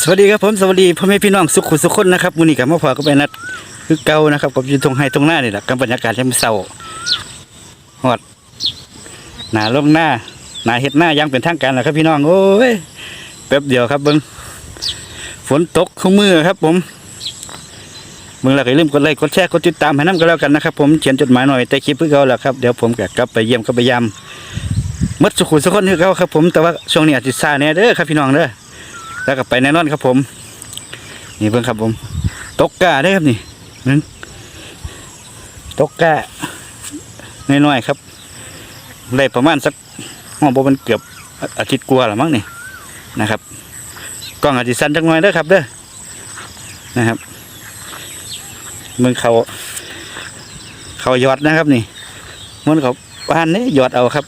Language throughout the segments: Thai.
สวัสดีครับผมสวัสดีพ่อแม่พี่น้องสุขุสุขคนนะครับมื้อนี้กับมาพอกับไปนัดคือเก่านะครับกับยู่ตรงไฮตรงหน้านี่แหละกับบรรยากาศยามเช้าฮอดหนาลงหน้าหนาเฮ็ดหน้ายังเป็นทางการแล้วครับพี่น้องโอ้ยแป๊บเดียวครับเบิ่งฝนตกข้ามือครับผมเบิ่งแล้วก็ลืมกดไลค์กดแชร์กดติดตามให้นํกันแล้วกันนะครับผมเขียนจดหมายหน่อยแต่คลิปเพื่อเก่าแหล้วครับเดี๋ยวผมก็กลับไปเยี่ยมกับไปยามหมดสุขุสุขคนคือเก่าครับผมแต่ว่าช่วงนี้อาจจะซาแน่เด้อครับพี่น้องเด้อ แล้วก็ไปแน่นอนครับผม นี่เพิ่งครับผม ตกกาได้ครับนี่นึงตกกาน้อยๆครับได้ประมาณสักห้องบมันเกือบอาทิตย์กว่าละมั้งนี่นะครับกล้องอาจจะสั้นจักหน่อยเด้อครับเด้อนะครับเมืองเขาเขายอดนะครับนี่มันเขาบ้านนี้ยอดเอาครับ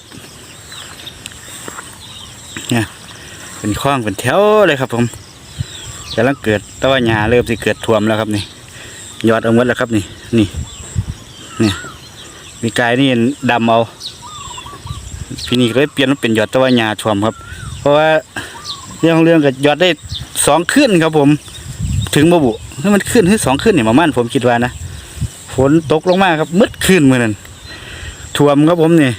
เป็นคลองเป็นแถวเลยครับผมกำลังเกิดตะวันหญ้าเริ่มสิเกิดท่วมแล้วครับนี่ยอดเอาหมดแล้วครับนี่ นี่นี่มีกายนี่ดำเอาพี่นี่เลยเปลี่ยนเป็นยอดตะวันหญ้าท่วมครับ เพราะว่าเรื่องของเรื่องก็ยอดได้สองขึ้นครับผม ถึงบบุให้มันขึ้นให้สองขึ้นเนี่ยประมาณผมคิดว่านะฝนตกลงมาครับมืดขึ้นเมื่อนั้นท่วมครับผมนี่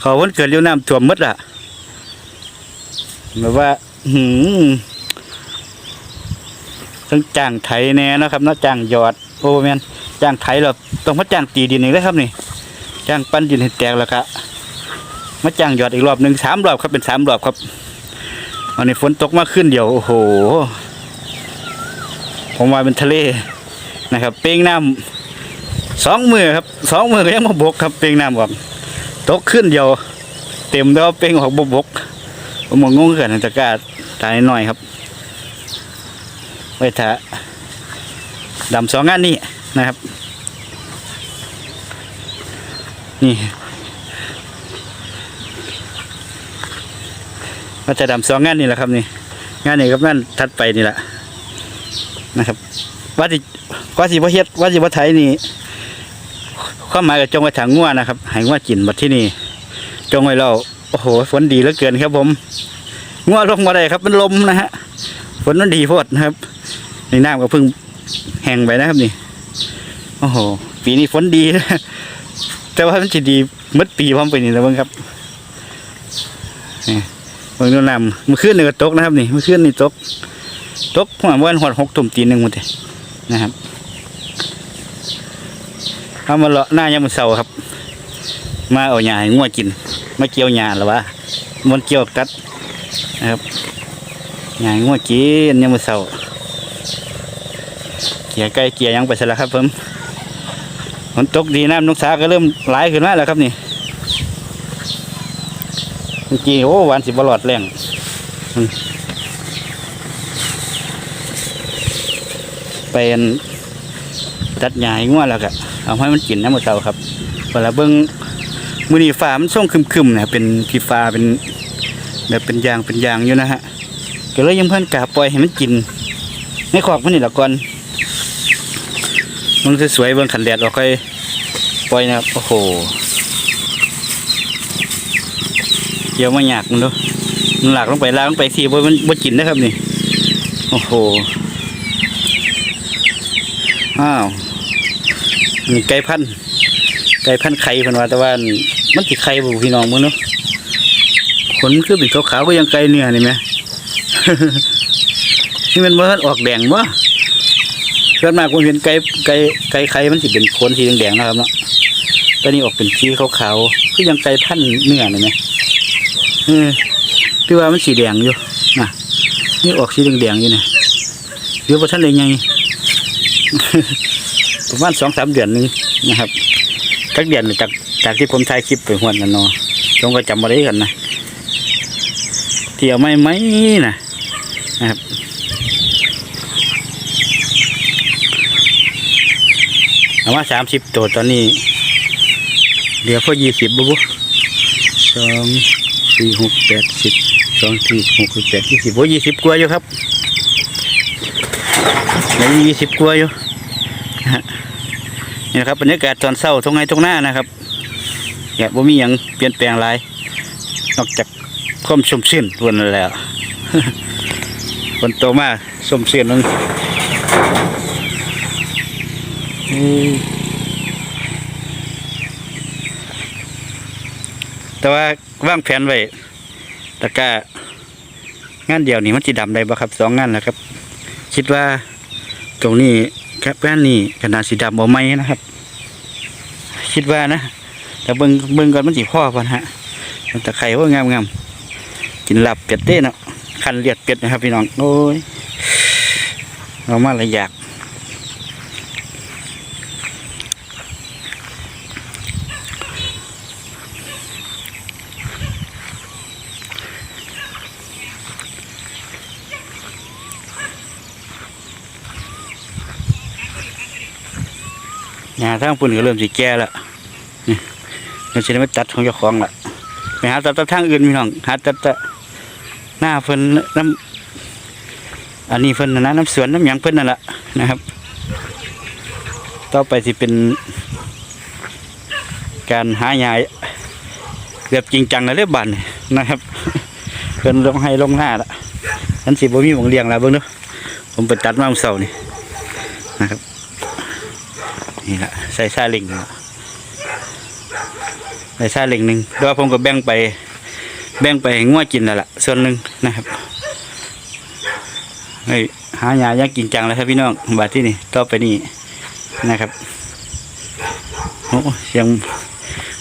เขาวันเกิดเรียวน้ำท่วมมืดอะ แบบว่า หืมต้องจ้างไถแน่นะครับนะจ้างหยอดโอ้แมนจ้างไถเราต้องมาจ้างตีดินอีกแล้วครับนี่จ้างปั้นดินให้แตกแล้วครับมาจ้างหยอดอีกรอบหนึ่งสามรอบครับเป็นสามรอบครับวันนี้ฝนตกมาขึ้นเดี๋ยวโอ้โหผมว่าเป็นทะเลนะครับ เป้งน้ำสองมือครับสองมือก็ยังมาบกครับ เป้งน้ำออกตกขึ้นเดียว เต็มแล้วเป้งออกบบก ผมมองงงเกินตะกร้าตายหน่อยครับ ไว้ถ้าดำสองงานนี้นะครับ นี่ว่าจะดำสองงานนี่แหละครับนี่ งานนี้กับงานถัดไปนี่แหละนะครับว่าสิว่าสิบ่เฮ็ดว่าสิบ่ไทยนี่ความหมายกับจงไว้ถางงัวนะครับให้งัวกินบัดที่นี่จงไว้แล้ว โอ้โหฝนดีเหลือเกินครับผมงัวลงมาได้ครับ มันลมนะฮะฝนมันดีโพดนะครับในน้ำก็เพิ่งแห้งไปนะครับนี่โอ้โหปีนี้ฝนดีนะแต่ว่ามันจะดีหมดปีพร้อมไปนี่แล้วเบิ่งครับนี่เบิ่งดูน้ำมื่อคืนนี่ก็ตกนะครับ นี่มื่อคืนนี่ตกตกหัววันหอดหกตุ่มตีหนึ่งหมดเลยนะครับเอามาเลาะหน้ายามมือเสาครับ มาเอาหญ้าให้งัวกิน มาเกี่ยวหญ้าหรอวะมันเกี่ยวตัดนะครับหยางงัวกินยามมื้อเช้าเกี่ยไก่เกี่ยยังไปซะแล้วครับผมฝนตกดีน้ำนกสาก็เริ่มไหลขึ้นมาแล้วครับนี่เมื่อกี้โอ้หวานสิบหลอดแรงเป็นตัดหญ้าให้งัวแล้วก็เอาให้มันกินน้ำมื้อเช้าครับเวลาเบิ่ง มือนี้ฟ้ามันส่งคึมๆนะเป็นพีฟ้าเป็นแบบเป็นยางเป็นยางอยู่นะฮะก็เลยยังเพิ่นกาปล่อยให้มันกินในขอกมันนี่ละก่อนมันสวยๆเบิ่งขันแดดออกค่อยปล่อยนะครับโอ้โหเกี่ยวมาหยากมันดูมันหลากลงไปลากลงไปทีบ่มันบ่กินนะครับนี่โอ้โหอ้าวมีไก่พันไก่พันไข่พิ่นว่าแต่ว่า มันสิไข่บ่พี่น้องมึงเนาะขนคือเป็นขาวๆก็ยังไกลเนื้อนี่ไหมนี่มันมันออกแดงวะเกิดมากผมเห็นไก่ไก่ไก่ไข่มันสิเป็นขนสีแดงๆนะครับเนาะตอนนี้ออกเป็นสีขาวๆคือยังไก่พันเนื้อนี่ไหมเออพี่ว่ามันสีแดงอยู่นะนี่ออกสีแดงๆอยู่เนี่ยเดี๋ยวพอท่านเลยไงประมาณสองสามเดือนนึงนะครับกักเดือนจาก จากที่ผมถ่ายคลิปไปหวนกันเนาะจงก็จำมาได้กันนะเที่ยวไม่ไหมนะนะครับเอามาสามสิบตัวตอนนี้เหลือพอยี่สิบบุบสองสี่หกแปดสิบสองสี่หกแปดยี่สิบโอ้ยี่สิบกว่าอยู่ครับเหลือยี่สิบกว่าอยู่นี่นะครับบรรยากาศตอนเช้าตรงไหนตรงหน้านะครับ อย่าบ่มีอย่างเปลี่ยนแปลงหลายนอกจากความชุ่มชื่นล้วนนั่นแล้วฝนโตมาสมเสียนนึงแต่ว่าวางแผนไว้แตะก้างานเดียวนี่มันจะดำได้บ่ครับสองงานนะครับ คิดว่าตรงนี้ครับงานนี้ขนาดสีดำบ่ไหมนะครับ คิดว่านะ แต่เบิ่งเบิ่งก่อนมันสิพ่อก่อนฮะมันตะไคร้ว่างามงามกินหลับเป็ดเด้เนาะคันเลียดเป็ดนะครับพี่น้องโอ้ยเรามาละอยากหญ้าทางปุ่นก็เริ่มสิแก่แล้ว เราจะได้ไม่ตัดของเจ้าของละไปหาตัดตัดทางอื่นพี่น้องหาตัดตัดหน้าเพิ่นน้ำอันนี้เพิ่นนะน้ำสวนน้ำหยังเพิ่นนั่นแหละนะครับ ต่อไปสิเป็น การหาใหญ้าแบบจริงจังเลยเรียบบันนะครับเพิ่นลงให้ลงหน้าละนั้นสิบ่มีหมองเลี้ยงแล้วเบิ่งเด้อผมไปตัดมาเมื่อเช้านี่นะครับนี่แหละใส่ซาเลิงนะ ใส่ซาเลิงหนึ่งดี๋ยผมก็แบ่งไป แบ่งไปหงัวกินแล้วล่ะ ส่วนหนึ่งนะครับเฮ้หายายากกินจังแล้วครับพี่น้องบาที่นี่ต่อไปนี่นะครับโอ้เสียง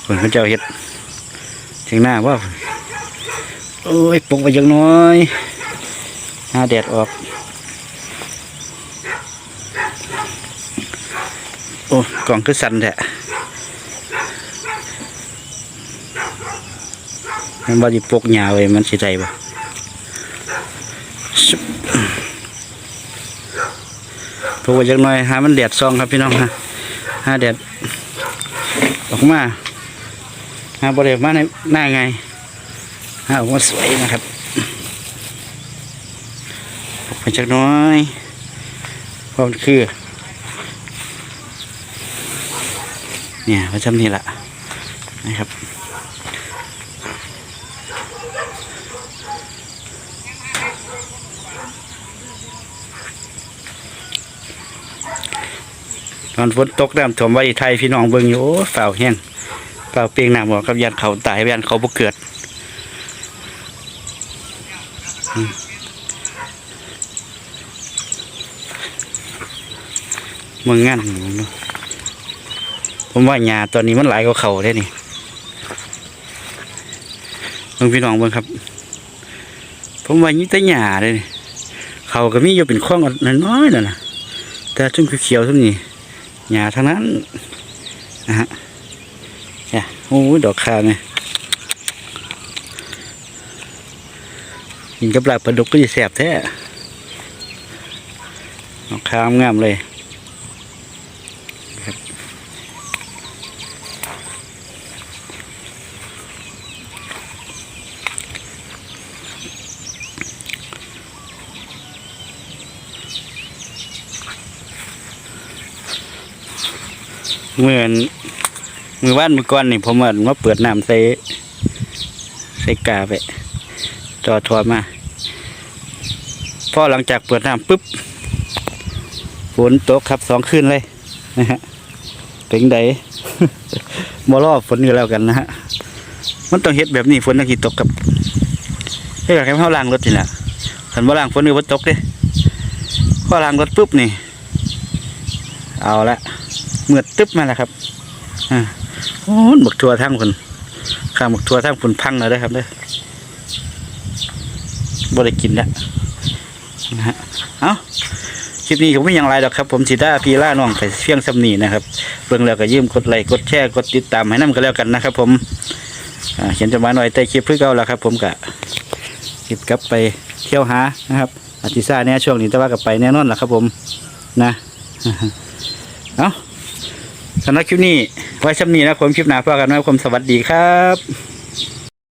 ฝนเขาเจ้าเฮ็ดเสียงหน้าว่าโอ้ยปลุกไปจังน้อยหน้าแดดออก โอ้กล่องคือสันแท้ มันบ่ไดิปกหยาไว้มันสิใจบ่ชุบปกไว้จักหน่อยหามันแดดซองครับพี่น้องฮะหาแดดออกมาหาบ่ได้มาในหน้าไงหาออกมาสวยนะครับปกไปจักหน้อยเพรามันคือเนี่ยพระจำนี่แหละนะครับ ตอนฝนตกน้ำท่วมไว้ไทยพี่น้องเบิ่งอยู่โอ้ฝ่าวแห้งฝ่าวเปียงน้ำบอกกับยันเขาตายยันเขาบ่เกิดอืมมึงงั้นมึงเนผมว่าหญ้าตอนนี้มันหลายกว่าเขาได้นี่เบิ่งพี่น้องเบิ่งครับ ผมว่านี่แต่หญ้าเลยเขาก็มีอยู่เป็นข้องน้อยๆนั่นนะแต่ชุ่มเขียวทุ่มนี่ หญ้าทั้งนั้นนะฮะเนี่ยโอ้ยดอกคาเนี่ยกินกับลาบปลาดุกก็จะแสบแท้ดอกคามงามเลย เมื่อนมือว่านมือก้อนนี่ผมว่ามาเปิดน้ำใส่ใส่กาไปต่อทอมาพอหลังจากเปิดน้ำปุ๊บฝนตกครับสองคืนเลยนะฮะเป็นไดมารอฝนอยู่แล้วกันนะฮะมันต้องเฮ็ดแบบนี้ฝนต้องกี่ตกกับเฮ้ยอยากให้เขาล้างรถนี่แหละขันว่าล้างฝนก็บ่ตกเด้พอล้างรถปุ๊บนี่ เอาละ เมื่อตึ๊บมาแล้วครับ อ่าโอ้ยบักทัวทั้งคนข้างบักทัวทั้งคนพังเลยได้ครับเด้อบ่ได้กินแล้วนะฮะเอาคลิปนี้ผมไม่ยังไรหรอกครับ ผมสิด้าพีล่าน้องไปเพียงสำนีนะครับเบิ่งแล้วก็ยืมกดไลค์กดแชร์กดติดตามให้น้ำกันแล้วกันนะครับ ผมเขียนจะมายหน่อยแต่คลิปเพื่อเก่าแล้วครับ ผมกะคลิปกลับไปเที่ยวหานะครับอาทิซ่าเนี่ยช่วงนี้แต่ว่ากลับไปแน่นอนแหละครับ ผมนะ เอา สำหรับคลิปนี้ไว้ช่ำนี้นะผมคลิปหน้าพบกันนะครับผมสวัสดีครับ